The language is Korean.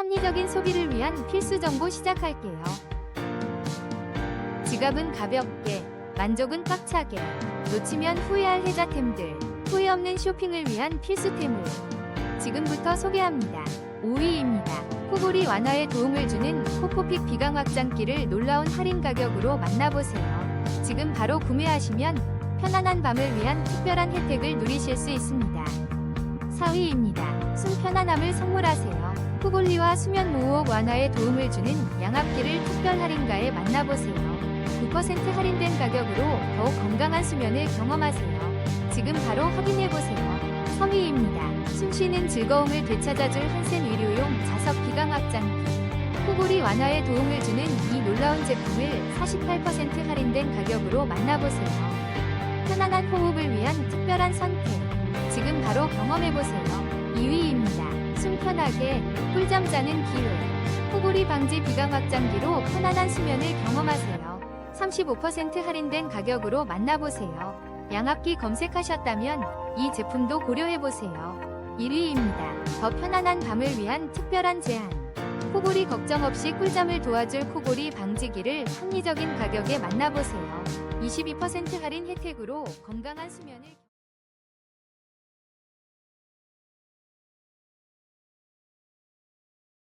합리적인 소비를 위한 필수 정보 시작할게요. 지갑은 가볍게, 만족은 꽉차게, 놓치면 후회할 혜자템들, 후회 없는 쇼핑을 위한 필수템을 지금부터 소개합니다. 5위입니다. 코골이 완화에 도움을 주는 코코픽 비강 확장기를 놀라운 할인 가격으로 만나보세요. 지금 바로 구매하시면 편안한 밤을 위한 특별한 혜택을 누리실 수 있습니다. 4위입니다. 숨 편안함을 선물하세요. 코골리와 수면 모호흡 완화에 도움을 주는 양압기를 특별 할인가에 만나보세요. 9% 할인된 가격으로 더욱 건강한 수면을 경험하세요. 지금 바로 확인해보세요. 3위입니다. 숨쉬는 즐거움을 되찾아줄 한센 의료용 자석 기강 확장기. 코골이 완화에 도움을 주는 이 놀라운 제품을 48% 할인된 가격으로 만나보세요. 편안한 호흡을 위한 특별한 선택. 지금 바로 경험해보세요. 2위입니다. 숨 편하게 꿀잠 자는 기회. 코골이 방지 비강 확장기로 편안한 수면을 경험하세요. 35% 할인된 가격으로 만나보세요. 양압기 검색하셨다면 이 제품도 고려해보세요. 1위입니다. 더 편안한 밤을 위한 특별한 제안. 코골이 걱정 없이 꿀잠을 도와줄 코골이 방지기를 합리적인 가격에 만나보세요. 22% 할인 혜택으로 건강한 수면을